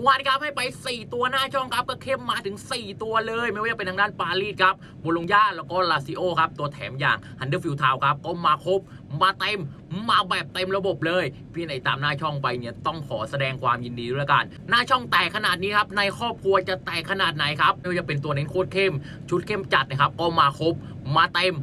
มื่อวานครับให้ไป 4 ตัวหน้าช่องครับก็เข้มมาถึง 4 ตัวเลย ไม่ว่าจะเป็นทางด้านปารีสครับบโลงยาแล้วก็ลาซิโอครับตัวแถมอย่างฮันเดอร์ฟิลทาวครับก็มาครบมาเต็มมาแบบเต็มระบบเลย พี่ไหนตามหน้าช่องไปเนี่ยต้องขอแสดงความยินดีด้วยละกัน หน้าช่องแตกขนาดนี้ครับในครอบครัวจะแตกขนาดไหนครับไม่ว่าจะเป็นตัวเน้นโคตรเข้ม ชุดเข้มจัดนะครับก็มาครบมาเต็ม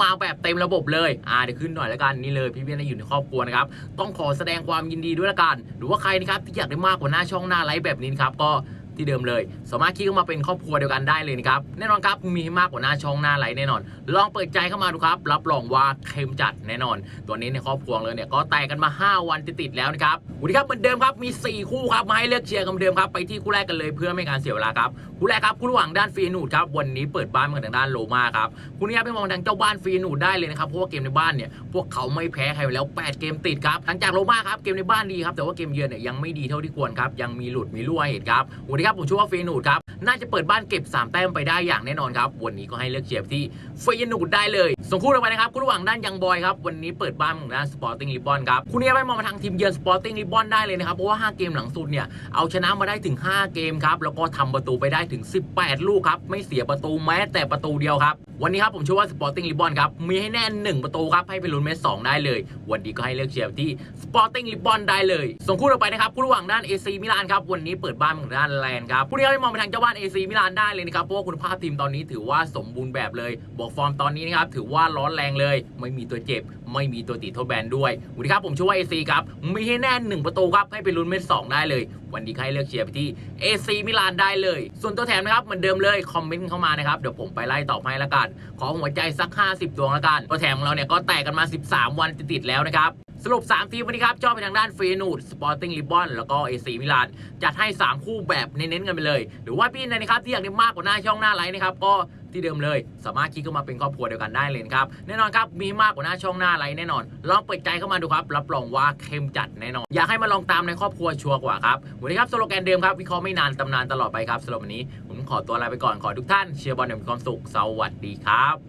มาแบบเต็มระบบเลยอ่าเดี๋ยวขึ้นหน่อยละกันนี่เลยพี่เพี้ยนอยู่ในครอบครัวนะครับต้องขอแสดงความยินดีด้วยละกัน หรือว่าใครนะครับที่อยากได้มากกว่าหน้าช่องหน้าไลฟ์แบบนี้ครับก็ ที่เดิมเลย สามารถคลิกเข้ามาเป็นครอบครัวเดียวกันได้เลยนะครับ แน่นอนครับมีมากกว่าหน้าช่องหน้าไหลแน่นอน ลองเปิดใจเข้ามาดูครับ รับรองว่าเข้มจัดแน่นอน ตัวนี้ในครอบครัวเลยเนี่ยก็แตกกันมา 5 วันติดๆแล้วนะครับวันนี้ครับเหมือนเดิมครับมี 4 คู่ครับมาให้เลือกเชียร์กันเหมือนเดิมครับไปที่คู่แรกกันเลยเพื่อไม่การเสียเวลาครับคู่แรกครับคู่ระหว่างด้านฟีนูดครับวันนี้เปิดบ้านมาทางด้านโลมาครับคู่นี้ครับไม่มองทางเจ้าบ้านฟีนูดได้เลยนะครับเพราะว่าเกมในบ้านเนี่ยพวกเขาไม่แพ้ใครแล้ว 8 เกมติดครับหลังจากโลมาครับเกมในบ้านดีครับแต่ว่าเกมเยือนเนี่ยยังไม่ดีเท่าที่ควรครับยังมีหลุดมีรั่วเหตุครับวันีครับ ผมชื่อว่าฟีนูดครับ น่าจะเปิดบ้านเก็บ 3 แต้มไปได้อย่างแน่นอนครับ วันนี้ก็ให้เลือกเชียร์ที่ฟีนูดได้เลย ส่งคู่ลงไปนะครับคู่ระหว่างด้านยังบอยครับ วันนี้เปิดบ้านของด้านสปอร์ติ้งลิบอนครับคู่นี้ไปมองมาทางทีมเยือนสปอร์ติ้งลิบอนได้เลยนะครับ เพราะว่า 5 เกมหลังสุดเนี่ยเอาชนะมาได้ถึง 5 เกมครับ แล้วก็ทำประตูไปได้ถึง 18 ลูกครับ ไม่เสียประตูแม้แต่ประตูเดียวครับวันนี้ครับผมเชื่อว่าสปอร์ติ้งลิบอนครับ มีให้แน่หนึ่งประตูครับ ให้ไปลุ้นเมสสองได้เลย วันนี้ก็ให้เลือกเชียร์ที่สปอร์ติ้งลิบอนได้เลย ส่งคู่เราไปนะครับ คู่ระหว่างด้านเอซีมิลานครับ วันนี้เปิดบ้านของด้านแลนด์ครับผู้นี้ให้มองไปทางเจ้าบ้านเอซีมิลานได้เลยนะครับ เพราะว่าคุณภาพทีมตอนนี้ถือว่าสมบูรณ์แบบเลย บอกฟอร์มตอนนี้นะครับถือว่าร้อนแรงเลย ไม่มีตัวเจ็บ ไม่มีตัวติดทษแบนด้วยวันนี้ครับผมชื่อว่า AC ครับ มีให้แน่หนึ่งประตูครับให้ไปลุ้นเมสสองได้เลย วันนี้ให้เลือกเชียร์ไปที่ AC มิลานได้เลย ส่วนตัวแถมนะครับเหมือนเดิมเลยคอมเมนต์เข้ามานะครับเดี๋ยวผมไปไล่ตอบให้ละกัน ขอหัวใจสัก 50 ดวงละกันตัวแถมของเราเนี่ยก็แตกกันมา 13 วันติดๆแล้วนะครับสรุป 3 ทีมวันนี้ครับจอบไปทางด้านเฟนูดสปอร์ติ้งลิบอนแล้วก็เอซีมิลานจัดให้ 3 คู่แบบเน้นๆกันไปเลย หรือว่าพี่นะครับที่อยากได้มากกว่าหน้าช่องหน้าไลน์นะครับก็ ที่เดิมเลย สามารถคลิกเข้ามาเป็นครอบครัวเดียวกันได้เลยครับแน่นอนครับมีมากกว่าหน้าช่องหน้าไลน์แน่นอน ลองเปิดใจเข้ามาดูครับ รับรองว่าเข้มจัดแน่นอน อยากให้มาลองตามในครอบครัวชัวร์กว่าครับวันนี้ครับสโลแกนเดิมครับวิเคราะห์ไม่นานตำนานตลอดไปครับสำหรับวันนี้ ผมขอตัวลาไปก่อนขอทุกท่านเชียร์บอลอย่างมีความสุขสวัสดีครับ